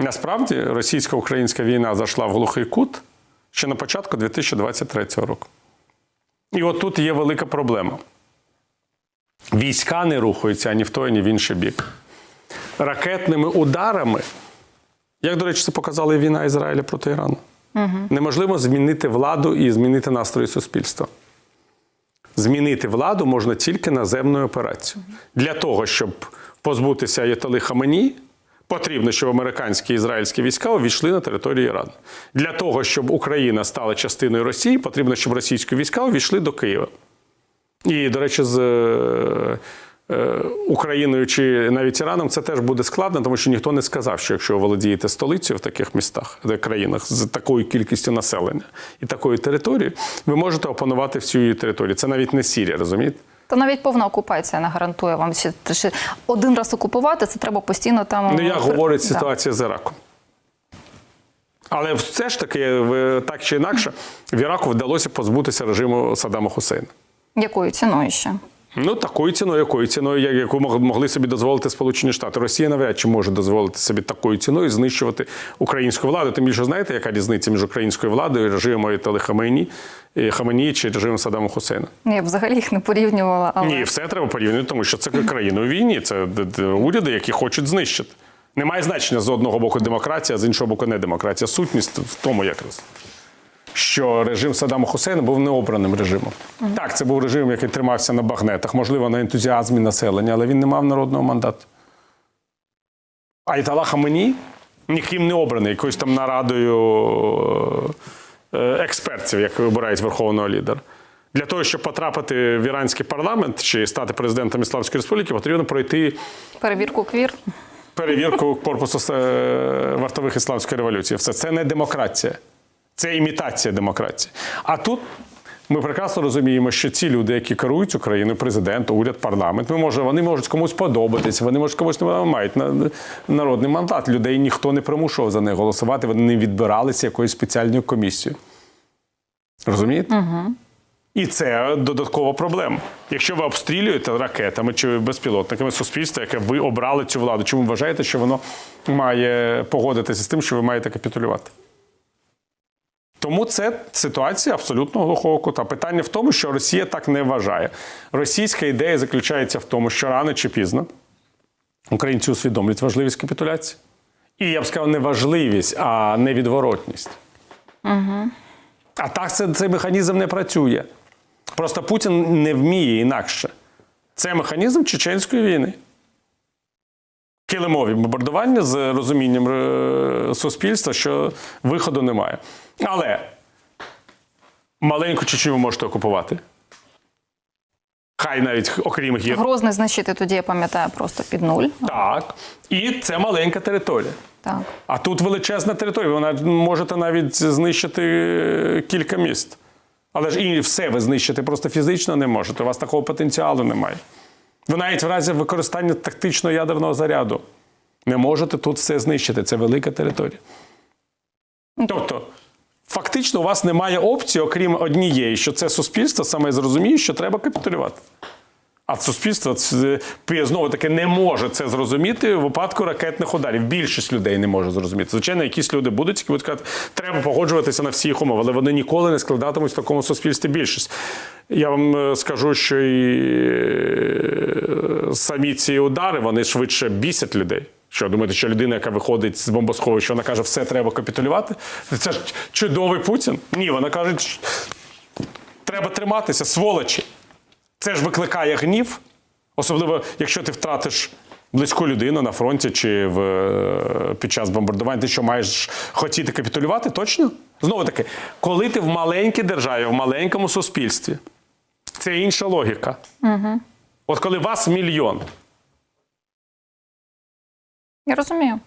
Насправді російсько-українська війна зайшла в глухий кут ще на початку 2023 року. І от тут є велика проблема. Війська не рухаються ані в той, ані в інший бік. Ракетними ударами, як, до речі, це показала і війна Ізраїля проти Ірану, неможливо змінити владу і змінити настрої суспільства. Змінити владу можна тільки наземною операцією. Для того, щоб позбутися Аятоли Хаменії, потрібно, щоб американські і ізраїльські війська увійшли на територію Ірану. Для того, щоб Україна стала частиною Росії, потрібно, щоб російські війська увійшли до Києва. І, до речі, з е, е, Україною чи навіть Іраном це теж буде складно, тому що ніхто не сказав, що якщо ви володієте столицею в таких містах, де країнах з такою кількістю населення і такою територією, ви можете опанувати всю її територію. Це навіть не Сірія, розумієте? Та навіть повна окупація не гарантує вам ще один раз окупувати, це треба постійно там. Ну, як говорить говорить да. ситуація з Іраком. Але все ж таки, так чи інакше, в Іраку вдалося позбутися режиму Саддама Хусейна. Якою ціною ще? Ну, такою ціною, якою ціною, як- яку мог- могли собі дозволити Сполучені Штати. Росія навряд чи може дозволити собі такою ціною знищувати українську владу. Тим більше знаєте, яка різниця між українською владою і режимом Аятоли Хамейні, е, Хамені чи режимом Саддама Хусейна? Я взагалі їх не порівнювала, але Ні, все треба порівнювати, тому що це країна у війні, це уряди, які хочуть знищити. Немає значення з одного боку демократія, з іншого боку не демократія. Сутність в тому якраз. Що режим Саддама Хусейна був необраним режимом. Так, це був режим, який тримався на багнетах, можливо, на ентузіазмі населення, але він не мав народного мандату. Айтала Хамені ніким не обраний, якоюсь там нарадою е, експертів, як вибирають верховного лідера. Для того, щоб потрапити в іранський парламент чи стати президентом Ісламської Республіки, потрібно пройти перевірку квір. перевірку корпусу е, вартових ісламської революції. Все це не демократія, це імітація демократії. А тут ми прекрасно розуміємо, що ці люди, які керують Україною, президент, уряд, парламент, ми може, вони можуть комусь подобатися, вони можуть комусь не мають на- народний мандат. Людей ніхто не примушував за них голосувати, вони не відбиралися якоюсь спеціальною комісією. Розумієте? Угу. І це додаткова проблема. Якщо ви обстрілюєте ракетами чи безпілотниками суспільства, яке ви обрали цю владу, чому вважаєте, що воно має погодитися з тим, що ви маєте капітулювати? Тому це ситуація абсолютно глухого кута. Питання в тому, що Росія так не вважає. Російська ідея заключається в тому, що рано чи пізно українці усвідомлюють важливість капітуляції. І я б сказав, не важливість, а невідворотність. А так це, цей механізм не працює. Просто Путін не вміє інакше. Це механізм чеченської війни. Килимові бомбардування з розумінням е, суспільства, що виходу немає. Але маленьку Чечню ви можете окупувати. Хай навіть окрім гір. Грозний знищити тоді, я пам'ятаю, просто під нуль. Так. І це маленька територія. Так. А тут величезна територія. Вона можете навіть знищити е, кілька міст. Але ж і все ви знищити просто фізично не можете. У вас такого потенціалу немає. Ви навіть в разі використання тактичного ядерного заряду не можете тут все знищити. Це велика територія. Тобто, фактично, у вас немає опції, окрім однієї, що це суспільство саме зрозуміє, що треба капітулювати. А суспільство знову таки не може це зрозуміти в випадку ракетних ударів. Більшість людей не може зрозуміти. Звичайно, якісь люди будуть, які будуть казати, треба погоджуватися на всі їх умови, але вони ніколи не складатимуть в такому суспільстві більшість. Я вам е, скажу, що і е, самі ці удари вони швидше бісять людей. Що думаєте, що людина, яка виходить з бомбосховища, вона каже, все треба капітулювати? Це ж чудовий Путін? Ні, вона каже, «Ч- треба триматися, сволочі. Це ж викликає гнів, особливо якщо ти втратиш близьку людину на фронті чи в, е, під час бомбардування, ти що маєш хотіти капітулювати, точно? Знову таки, коли ти в маленькій державі, в маленькому суспільстві, це інша логіка. Угу. От коли вас мільйон, Я розумію.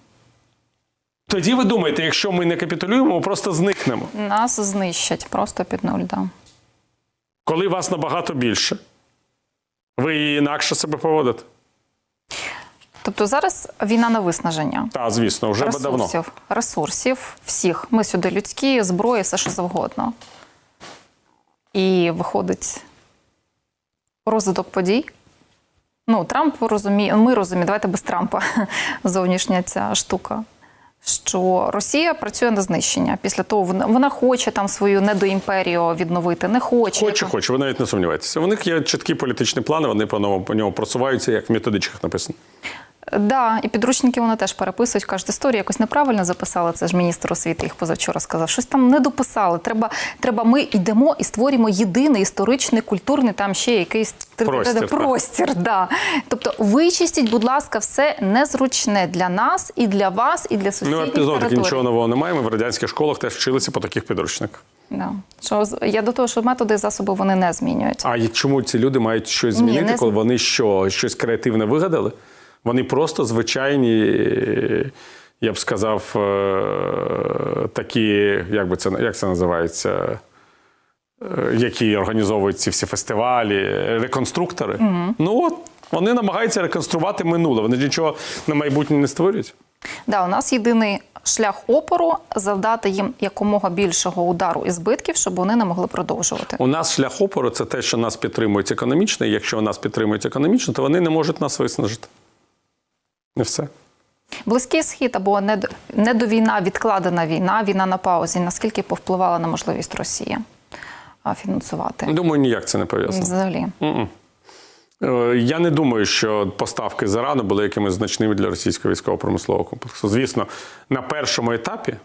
тоді ви думаєте, якщо ми не капітулюємо, ми просто зникнемо. Нас знищать просто під нуль. Да. Коли вас набагато більше, ви інакше себе поводите. Тобто зараз війна на виснаження. Так, звісно, вже би давно. ресурсів, ресурсів всіх. Ми сюди людські, зброї, все що завгодно. І виходить розвиток подій. Ну, Трамп розуміє, ми розуміємо, давайте без Трампа зовнішня ця штука. що Росія працює на знищення. Після того вона, вона хоче там свою недоімперію відновити, не хоче. Хоче, хоче, ви навіть не сумніваєтеся. У них є чіткі політичні плани, вони по ньому по ньому просуваються, як в методичках написано. Да, і підручники вони теж переписують. кажуть, історію якось неправильно записали. Це ж міністр освіти їх позавчора сказав. Щось там не дописали. Треба, треба ми йдемо і створюємо єдиний історичний, культурний там ще якийсь Простір, простір. Да. Тобто вичистіть, будь ласка, все незручне для нас і для вас, і для Ну, сусідніх таки нічого нового немає. Ми в радянських школах теж вчилися по таких підручниках. Да. Що, я до того, що методи і засоби вони не змінюють. А чому ці люди мають щось змінити, з- коли вони що, щось креативне вигадали? Вони просто звичайні, я б сказав, е, такі, як би це як це називається, е, які організовують ці всі фестивалі, реконструктори. Ну от вони намагаються реконструвати минуле. Вони ж нічого на майбутнє не створюють. Да, у нас єдиний шлях опору завдати їм якомога більшого удару і збитків, щоб вони не могли продовжувати. У нас шлях опору це те, що нас підтримують економічно. І якщо нас підтримують економічно, то вони не можуть нас виснажити. І все. Близький схід або недо- недовійна, відкладена війна, війна на паузі. Наскільки повпливала на можливість Росії фінансувати? Думаю, ніяк це не пов'язано. Взагалі. Е, Я не думаю, що поставки з Ірану були якимись значними для російського військово-промислового комплексу. Звісно, на першому етапі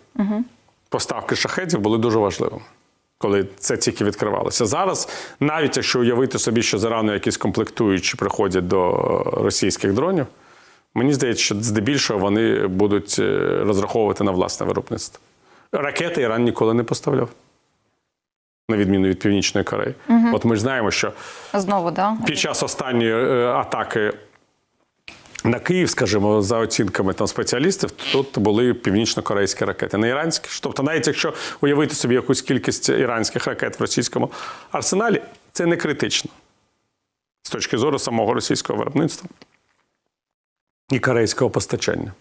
поставки шахедів були дуже важливими, коли це тільки відкривалося. Зараз, навіть якщо уявити собі, що з Ірану якісь комплектуючі приходять до російських дронів, мені здається, що здебільшого вони будуть е, розраховувати на власне виробництво. Ракети Іран ніколи не поставляв. На відміну від Північної Кореї. От ми ж знаємо, що Знову, да? під час останньої е, атаки на Київ, скажімо, за оцінками там спеціалістів, тут були північно-корейські ракети, не іранські. Тобто, навіть якщо уявити собі якусь кількість іранських ракет в російському арсеналі, це не критично з точки зору самого російського виробництва і корейського постачання.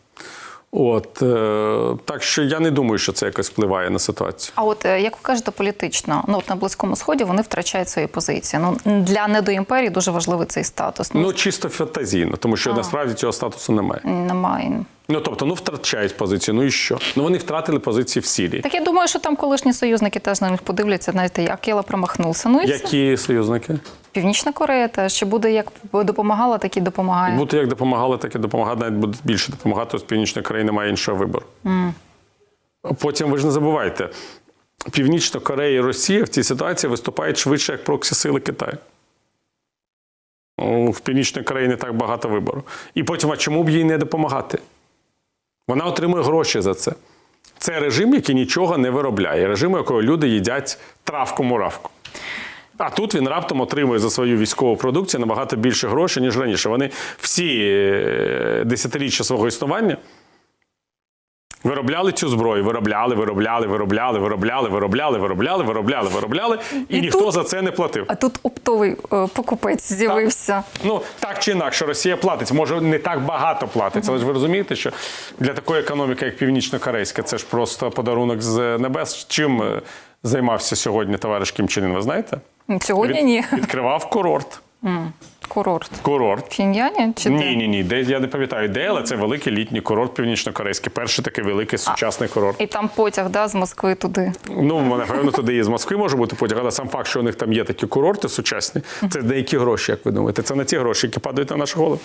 От е, так що я не думаю, що це якось впливає на ситуацію. А от е, як ви кажете, політично, ну от на близькому сході вони втрачають свої позиції. Ну для недоімперії дуже важливий цей статус. Ну, Ну чисто фантазійно, тому що насправді цього статусу немає. немає. Ну тобто, ну втрачають позицію. Ну і що? Ну вони втратили позиції в Сирії. Так я думаю, що там колишні союзники теж на них подивляться, знаєте, як Єла промахнувся. Ну і все. Які союзники? Північна Корея теж чи буде як допомагала, так і допомагає. Бути як допомагали, так і допомагати, навіть буде більше допомагати. З Північної країни немає іншого вибору. Потім ви ж не забувайте, Північна Корея і Росія в цій ситуації виступають швидше як проксі сили Китаю. Ну, В Північної Кореї не так багато вибору. І потім, а чому б їй не допомагати? Вона отримує гроші за це. Це режим, який нічого не виробляє, режим, якого люди їдять травку-муравку. А тут він раптом отримує за свою військову продукцію набагато більше грошей, ніж раніше. Вони всі е, десятиріччя свого існування виробляли цю зброю, виробляли, виробляли, виробляли, виробляли, виробляли, виробляли, виробляли, виробляли, і, І ніхто тут- за це не платив. А тут оптовий е, покупець з'явився. Ну так чи інакше, Росія платить. Може, не так багато платить. Але ж ви розумієте, що для такої економіки, як північно-корейська, це ж просто подарунок з небес. Чим е, займався сьогодні товариш Кім Чен Ін, ви знаєте? Сьогодні ні. Відкривав курорт. Курорт. Курорт. Пхеньяні чи де? Ні, ні, ні. Де я не пам'ятаю, де, але це великий літній курорт північно-корейський. Перший такий великий сучасний курорт. І там потяг да, з Москви туди. Ну, напевно, туди і з Москви може бути потяг, але сам факт, що у них там є такі курорти сучасні, це деякі гроші, як ви думаєте. Це не ті гроші, які падають на наші голови.